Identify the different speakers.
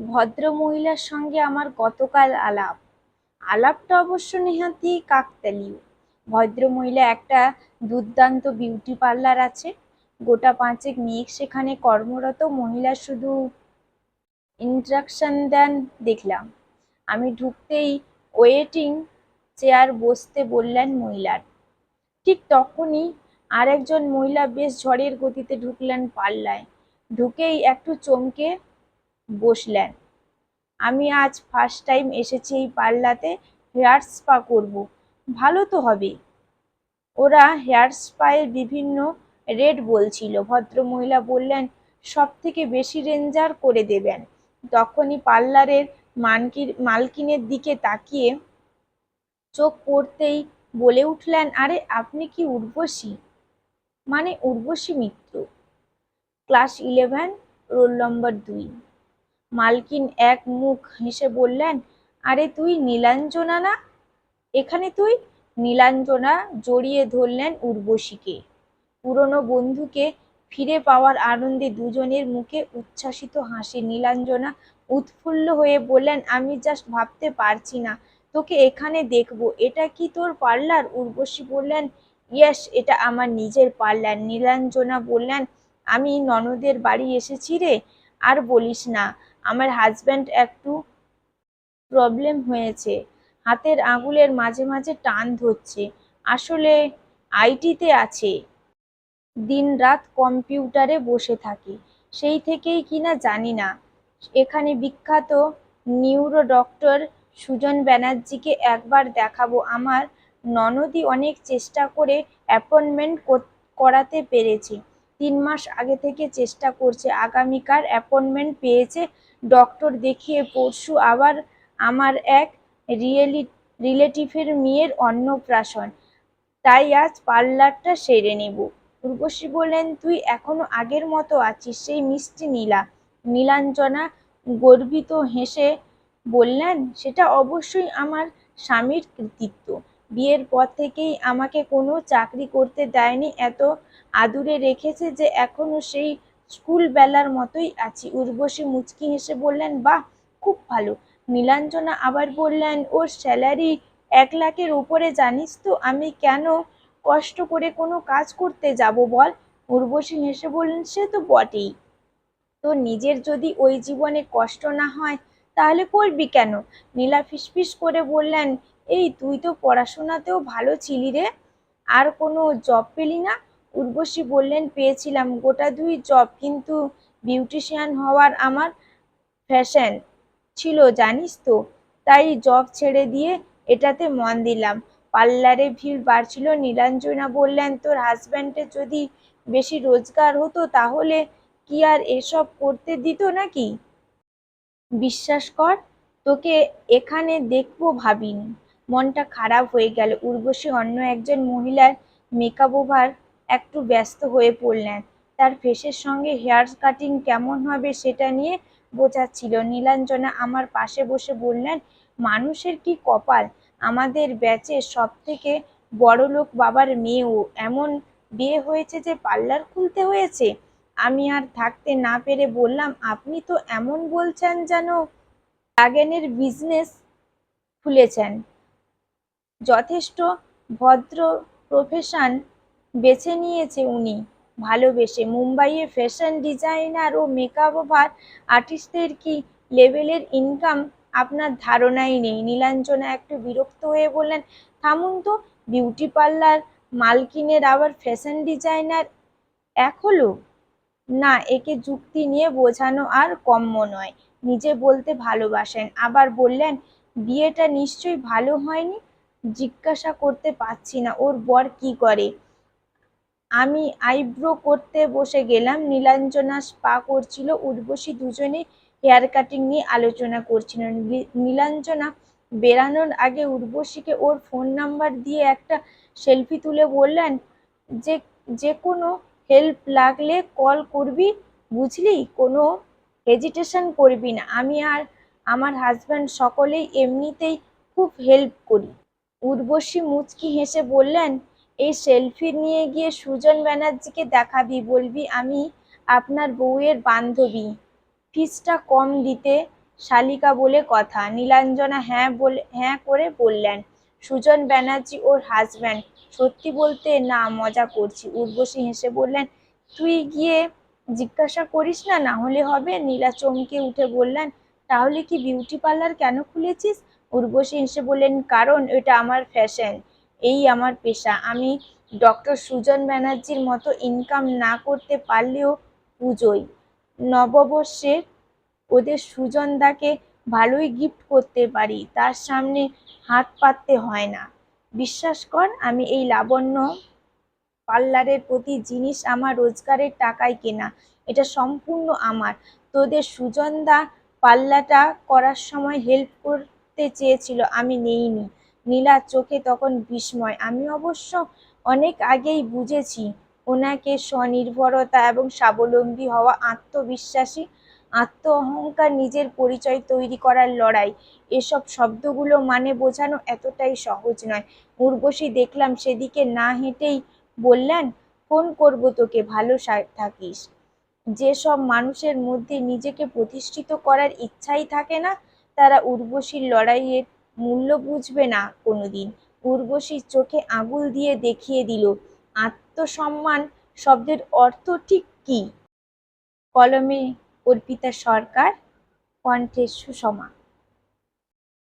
Speaker 1: ভদ্র মহিলার সঙ্গে আমার গতকাল আলাপ। আলাপটা অবশ্য নেহাতি কাকতালীয়। ভদ্রমহিলা একটা দুর্দান্ত বিউটি পার্লার আছে। গোটা পাঁচেক মেয়ে সেখানে কর্মরত। মহিলা শুধু ইন্ট্রাকশন দেন দেখলাম। আমি ঢুকতেই ওয়েটিং চেয়ার বসতে বললেন মহিলার। ঠিক তখনই আরেকজন মহিলা বেশ ঝড়ের গতিতে ঢুকলেন পাল্লায় ঢুকেই একটু চমকে বসলেন। আমি আজ ফার্স্ট টাইম এসেছি এই পার্লাতে হেয়ার স্পা করব। ভালো তো হবে। ওরা হেয়ার স্পায়ের বিভিন্ন রেট বলছিল। ভদ্রমহিলা বললেন সব থেকে বেশি রেঞ্জার করে দেবেন। তখনই পার্লারের মানকির, মালকিনের দিকে তাকিয়ে চোখ পড়তেই বলে উঠলেন, আরে, আপনি কি উর্বশী? মানে Urvashi Mitra. Class eleven roll number দুই। মালকিন এক মুখ হেসে বললেন, আরে তুই নীলাঞ্জনা না? এখানে তুই? নীলাঞ্জনা জড়িয়ে ধরলেন উর্বশীকে। পুরনো বন্ধুকে ফিরে পাওয়ার আনন্দে দুজনের মুখে উচ্ছ্বাসিত হাসি। নীলাঞ্জনা উৎফুল্ল হয়ে বললেন, আমি জাস্ট ভাবতে পারছি না, তোকে এখানে দেখব। এটা কি তোর পার্লার? উর্বশী বললেন, ইয়েস, এটা আমার নিজের পার্লার। নীলাঞ্জনা বললেন, আমি ননদের বাড়ি এসেছি রে, আর বলিস না আমার হাজব্যান্ড একটু প্রবলেম হয়েছে। হাতের আঙুলের মাঝে মাঝে টান ধরছে। আসলে আইটিতে আছে। দিনরাত কম্পিউটারে বসে থাকি। সেই থেকেই কিনা জানি না। এখানে বিখ্যাত নিউরো ডক্টর সুজন ব্যানার্জিকে একবার দেখাবো। আমার ননদই অনেক চেষ্টা করে অ্যাপয়েন্টমেন্ট করাতে পেরেছে। তিন মাস আগে থেকে চেষ্টা করছে। আগামীকাল অ্যাপয়েন্টমেন্ট পেয়েছে। ডক্টর দেখিয়ে পরশু আবার আমার এক রিয়েলি রিলেটিভের মেয়ের অন্নপ্রাশন। তাই আজ পার্লারটা সেরে নেব। উর্বশী বললেন, তুই এখনও আগের মতো আছিস, সেই মিষ্টি নীলা। নীলাঞ্জনা গর্বিত হেসে বললেন, সেটা অবশ্যই আমার স্বামীর কৃতিত্ব। বিয়ের পর থেকেই আমাকে কোনো চাকরি করতে দেয়নি, এত আদুরে রেখেছে যে এখনও সেই স্কুল বেলার মতোই আছি। উর্বশী মুচকি হেসে বললেন, বাহ, খুব ভালো। নীলাঞ্জনা আবার বললেন, ওর স্যালারি এক লাখের উপরে, জানিস তো, আমি কেন কষ্ট করে কোনো কাজ করতে যাব বল? উর্বশী হেসে বললেন, সে তো বটেই। তো নিজের যদি ওই জীবনে কষ্ট না হয়, তাহলে করবি কেন? নীলা ফিসফিস করে বললেন এই তুই তো পড়াশোনাতেও ভালো ছিলি রে। আর কোনো জব পেলি না? উর্বশী বললেন, পেয়েছিলাম গোটা দুই জব কিন্তু বিউটিশিয়ান হওয়ার আমার ফ্যাশন ছিল জানিস তো। তাই জব ছেড়ে দিয়ে এটাতে মন দিলাম। পার্লারে ভিড় বাড়ছিল, নীলাঞ্জনা বললেন, তোর হাজব্যান্ডের যদি বেশি রোজগার হতো তাহলে কি আর এসব করতে দিত নাকি? বিশ্বাস কর, তোকে এখানে দেখব ভাবিনি। মনটা খারাপ হয়ে গেল। উর্বশী অন্য একজন মহিলার মেকআপ ওভার একটু ব্যস্ত হয়ে পড়লেন। তার ফেসের সঙ্গে হেয়ার কাটিং কেমন হবে সেটা নিয়ে বোঝাচ্ছিল। নীলাঞ্জনা আমার পাশে বসে বললেন, মানুষের কি কপাল? আমাদের ব্যাচে সব থেকে বড়লোক বাবার মেয়েও। এমন বিয়ে হয়েছে যে পার্লার খুলতে হয়েছে? আমি আর থাকতে না পেরে বললাম, আপনি তো এমন বলছেন যেন ড্রাগনের বিজনেস খুলেছেন। যথেষ্ট ভদ্র প্রফেশন বেছে নিয়েছে উনি। ভালোবেসে মুম্বাইয়ে ফ্যাশন ডিজাইনার ও মেকআপ ওভার আর্টিস্টদের কি লেভেলের ইনকাম আপনার ধারণাই নেই? নীলাঞ্জনা একটু বিরক্ত হয়ে বললেন, থামুন তো বিউটি পার্লার মালকিনের আবার ফ্যাশন ডিজাইনার এক হলো? না, একে যুক্তি নিয়ে বোঝানো আর কম্য নয়। নিজে বলতে ভালোবাসেন। আবার বললেন, বিয়েটা নিশ্চয়ই ভালো হয়নি? জিজ্ঞাসা করতে পারছি না। ওর বর কি করে? আমি আইব্রো করতে বসে গেলাম। নীলাঞ্জনা স্পা করছিল। উর্বশী দুজনে হেয়ার কাটিং নিয়ে আলোচনা করছিল। নীলাঞ্জনা বেরানোর আগে উর্বশীকে ওর ফোন নাম্বার দিয়ে একটা সেলফি তুলে বললেন, যে যে কোনো হেল্প লাগলে কল করবি, বুঝলি? কোনো হেজিটেশন করবি না। আমি আর আমার হাজব্যান্ড সকলেই এমনিতেই খুব হেল্প করি। উর্বশী মুচকি হেসে বললেন এই সেলফি নিয়ে গিয়ে সুজন ব্যানার্জিকে দেখাবি বলবি আমি আপনার বউয়ের বান্ধবী। ফিসটা কম দিতে শালিকা বলে কথা। নীলাঞ্জনা হ্যাঁ বলে হ্যাঁ করে বললেন, সুজন ব্যানার্জি ওর হাজব্যান্ড সত্যি বলতে না, মজা করছি। উর্বশী হেসে বললেন, তুই গিয়ে জিজ্ঞাসা করিস না না হলে হবে? নীলা চমকে উঠে বললেন, তাহলে কি বিউটি পার্লার কেন খুলেছিস? উর্বশী হেসে বললেন, কারণ এটা আমার ফ্যাশন এই আমার পেশা। আমি ডক্টর সুজন ব্যানার্জির মতো ইনকাম না করতে পারলেও পুজোয় নববর্ষে ওদের সুজনদাকে ভালোই গিফট করতে পারি, তার সামনে হাত পাততে হয় না। বিশ্বাস কর, আমি এই লাবণ্য পার্লারের প্রতি জিনিস আমার রোজগারের টাকায় কেনা, এটা সম্পূর্ণ আমার। তোদের সুজনদা পাল্লাটা করার সময় হেল্প করতে চেয়েছিল, আমি নেইনি। নীলার চোখে তখন বিস্ময়। আমি অবশ্য অনেক আগেই বুঝেছি, ওনাকে স্বনির্ভরতা এবং স্বাবলম্বী হওয়া আত্মবিশ্বাসী আত্ম অহংকার নিজের পরিচয় তৈরি করার লড়াই। এসব শব্দগুলো মানে বোঝানো এতটাই সহজ নয়। উর্বশী দেখলাম সেদিকে না হেঁটেই বললেন, ফোন করব তোকে, ভালো থাকিস। যেসব মানুষের মধ্যে নিজেকে প্রতিষ্ঠিত করার ইচ্ছাই থাকে না তারা উর্বশীর লড়াইয়ের মূল্য বুঝবে না কোনোদিন। উর্বশীর চোখে আঙুল দিয়ে দেখিয়ে দিল, আত্মসম্মান শব্দের অর্থ ঠিক কী? কলমে অর্পিতা সরকার, কণ্ঠে সুষমা।